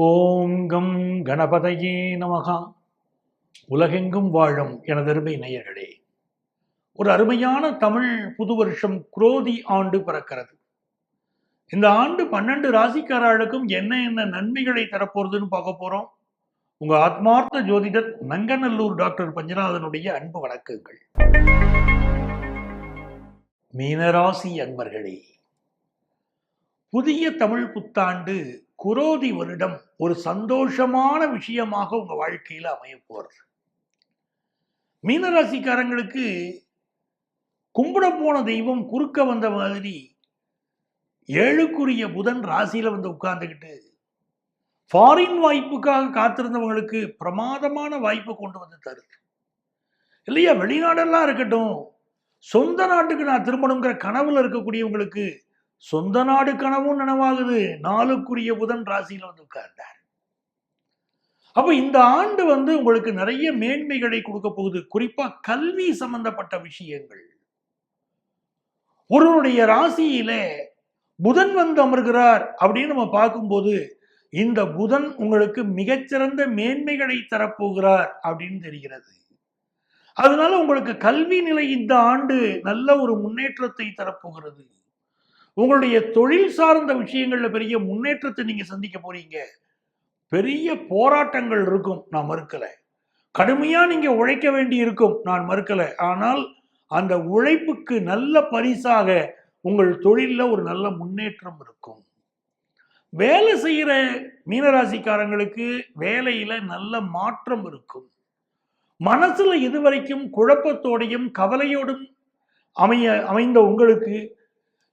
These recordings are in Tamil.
ஓங்கம் கணபதையே நமகா. உலகெங்கும் வாழும் எனதருமை நேயர்களே ஒரு அருமையான தமிழ் புது வருஷம் குரோதி ஆண்டு பிறக்கிறது. இந்த ஆண்டு பன்னெண்டு ராசிக்காரர்களுக்கும் என்ன என்ன நன்மைகளை தரப்போறதுன்னு பார்க்க போறோம். உங்க ஆத்மார்த்த ஜோதிடர் நங்கநல்லூர் டாக்டர் பஞ்சநாதனுடைய அன்பு வணக்கங்கள். மீனராசி அன்பர்களே புதிய தமிழ் புத்தாண்டு குரோதி வருடம் ஒரு சந்தோஷமான விஷயமாக உங்க வாழ்க்கையில் அமைய போறது. மீனராசிக்காரங்களுக்கு கும்பிட போன தெய்வம் குறுக்க வந்த மாதிரி ஏழுக்குரிய புதன் ராசியில் வந்து உட்கார்ந்துக்கிட்டு ஃபாரின் வாய்ப்புக்காக காத்திருந்தவங்களுக்கு பிரமாதமான வாய்ப்பு கொண்டு வந்து தருது. இல்லையா? வெளிநாடெல்லாம் இருக்கட்டும் சொந்த நாட்டுக்கு நான் திரும்பணுங்கிற கனவுல இருக்கக்கூடியவங்களுக்கு சொந்த நாடு கனவும் நனவாகுது. நாளுக்குரிய புதன் ராசியில வந்து உட்கார்ந்தார். அப்போ இந்த ஆண்டு வந்து உங்களுக்கு நிறைய மேன்மைகளை கொடுக்க போகுது. குறிப்பா கல்வி சம்பந்தப்பட்ட விஷயங்கள். ஒருவருடைய ராசியிலே புதன் வந்து அமர்கிறார் அப்படின்னு நம்ம பார்க்கும்போது இந்த புதன் உங்களுக்கு மிகச்சிறந்த மேன்மைகளை தரப்போகிறார் அப்படின்னு தெரிகிறது. அதனால உங்களுக்கு கல்வி நிலை இந்த ஆண்டு நல்ல ஒரு முன்னேற்றத்தை தரப்போகிறது. உங்களுடைய தொழில் சார்ந்த விஷயங்களில் பெரிய முன்னேற்றத்தை நீங்கள் சந்திக்க போறீங்க. பெரிய போராட்டங்கள் இருக்கும். நான் மறுக்கலை. கடுமையாக நீங்கள் உழைக்க வேண்டி இருக்கும். நான் மறுக்கலை. ஆனால் அந்த உழைப்புக்கு நல்ல பரிசாக உங்கள் தொழிலில் ஒரு நல்ல முன்னேற்றம் இருக்கும். வேலை செய்கிற மீனராசிக்காரங்களுக்கு வேலையில் நல்ல மாற்றம் இருக்கும். மனசில் இதுவரைக்கும் குழப்பத்தோடையும் கவலையோடும் அமைய அமைந்த உங்களுக்கு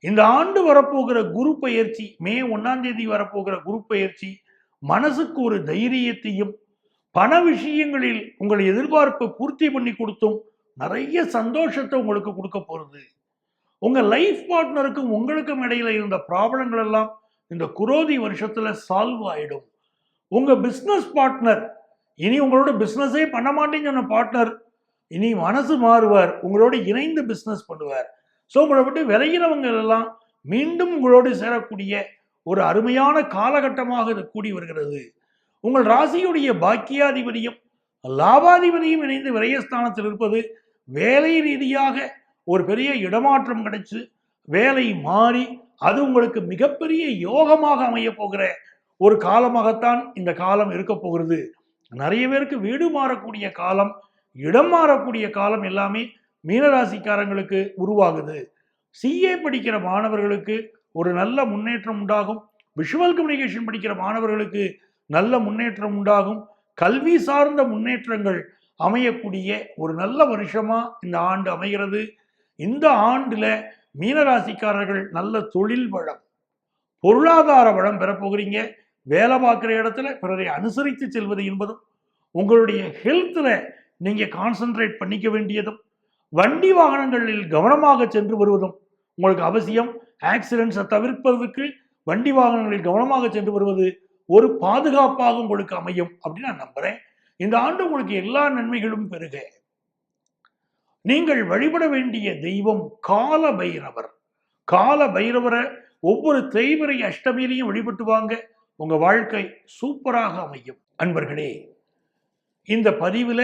இந்த ஆண்டு வரப்போகிற குரு பயிற்சி மே ஒன்னாம் தேதி வரப்போகிற குரு பயிற்சி மனசுக்கு ஒரு தைரியத்தையும் பண விஷயங்களில் உங்கள் எதிர்பார்ப்பை பூர்த்தி பண்ணி கொடுத்தும் நிறைய சந்தோஷத்தை உங்களுக்கு கொடுக்க போறது. உங்க லைஃப் பார்ட்னருக்கும் உங்களுக்கும் இடையில இருந்த ப்ராப்ளங்கள் எல்லாம் இந்த குரோதி வருஷத்துல சால்வ் ஆயிடும். உங்க பிஸ்னஸ் பார்ட்னர் இனி உங்களோட பிசினஸே பண்ண மாட்டேன்னு சொன்ன பார்ட்னர் இனி மனசு மாறுவார் உங்களோட இணைந்து பிஸ்னஸ் பண்ணுவார். ஸோ உங்களை விட்டு விளைகிறவங்க எல்லாம் மீண்டும் உங்களோடு சேரக்கூடிய ஒரு அருமையான காலகட்டமாக இது கூடி வருகிறது. உங்கள் ராசியுடைய பாக்கியாதிபதியும் லாபாதிபதியும் இணைந்து விரயஸ்தானத்தில் இருப்பது வேலை ரீதியாக ஒரு பெரிய இடமாற்றம் கிடைச்சு வேலை மாறி அது உங்களுக்கு மிகப்பெரிய யோகமாக அமைய போகிற ஒரு காலமாகத்தான் இந்த காலம் இருக்க போகிறது. நிறைய பேருக்கு வீடு மாறக்கூடிய காலம் இடம் மாறக்கூடிய காலம் எல்லாமே மீனராசிக்காரங்களுக்கு உருவாகுது. சிஏ படிக்கிற மாணவர்களுக்கு ஒரு நல்ல முன்னேற்றம் உண்டாகும். விஷுவல் கம்யூனிகேஷன் படிக்கிற மாணவர்களுக்கு நல்ல முன்னேற்றம் உண்டாகும். கல்வி சார்ந்த முன்னேற்றங்கள் அமையக்கூடிய ஒரு நல்ல வருஷமா இந்த ஆண்டு அமைகிறது. இந்த ஆண்டில் மீனராசிக்காரர்கள் நல்ல தொழில் வளம் பொருளாதார வளம் பெறப்போகிறீங்க வேலை பார்க்குற இடத்துல பிறரை அனுசரித்து செல்வது என்பதும் உங்களுடைய ஹெல்த்தில் நீங்கள் கான்சென்ட்ரேட் பண்ணிக்க வேண்டியதும் வண்டி வாகனங்களில் கவனமாக சென்று வருவதும் உங்களுக்கு அவசியம். ஆக்சிடென்ட்ஸை தவிர்ப்பதற்கு வண்டி வாகனங்களில் கவனமாக சென்று வருவது ஒரு பாதுகாப்பாக உங்களுக்கு அமையும் அப்படின்னு நான் நம்புறேன். இந்த ஆண்டு உங்களுக்கு எல்லா நன்மைகளும் பெருக. நீங்கள் வழிபட வேண்டிய தெய்வம் கால பைரவர் கால பைரவரை ஒவ்வொரு தேய்பிரை அஷ்டமியிலையும் வழிபட்டு வாங்க உங்க வாழ்க்கை சூப்பராக அமையும். அன்பர்களே இந்த பதிவுல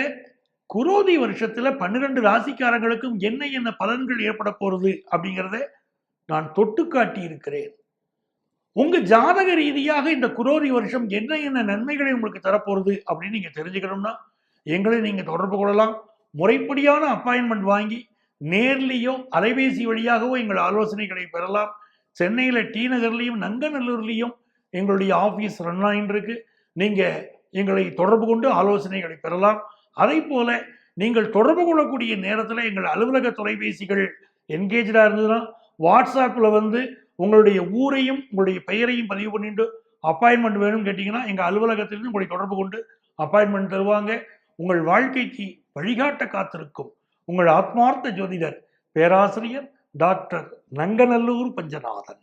குரோதி வருஷத்துல பன்னிரண்டு ராசிக்காரங்களுக்கும் என்ன என்ன பலன்கள் ஏற்பட போறது அப்படிங்கிறத நான் தொட்டு காட்டி இருக்கிறேன் உங்க ஜாதக ரீதியாக இந்த குரோதி வருஷம் என்ன என்ன நன்மைகளை உங்களுக்கு தரப்போறது அப்படின்னு நீங்க தெரிஞ்சுக்கணும்னா எங்களை நீங்க தொடர்பு கொள்ளலாம். முறைப்படியான அப்பாயின்மெண்ட் வாங்கி நேர்லேயோ அலைபேசி வழியாகவோ எங்கள் ஆலோசனைகளை பெறலாம். சென்னையில் டி நகர்லையும் நங்கநல்லூர்லேயும் எங்களுடைய ஆஃபீஸ் ரன் ஆகிட்டு இருக்கு நீங்கள் எங்களை தொடர்பு கொண்டு ஆலோசனைகளை பெறலாம். அதை போல நீங்கள் தொடர்பு கொள்ளக்கூடிய நேரத்தில் எங்கள் அலுவலக தொலைபேசிகள் என்கேஜாக இருந்ததுன்னா வாட்ஸ்அப்பில் வந்து உங்களுடைய ஊரையும் உங்களுடைய பெயரையும் பதிவு பண்ணிட்டு அப்பாயின்மெண்ட் வேணும்னு கேட்டிங்கன்னா எங்கள் அலுவலகத்திலிருந்து உங்களை தொடர்பு கொண்டு அப்பாயின்மெண்ட் தருவாங்க. உங்கள் வாழ்க்கைக்கு வழிகாட்ட காத்திருக்கும் உங்கள் ஆத்மார்த்த ஜோதிடர் பேராசிரியர் டாக்டர் நங்கநல்லூர் பஞ்சநாதன்.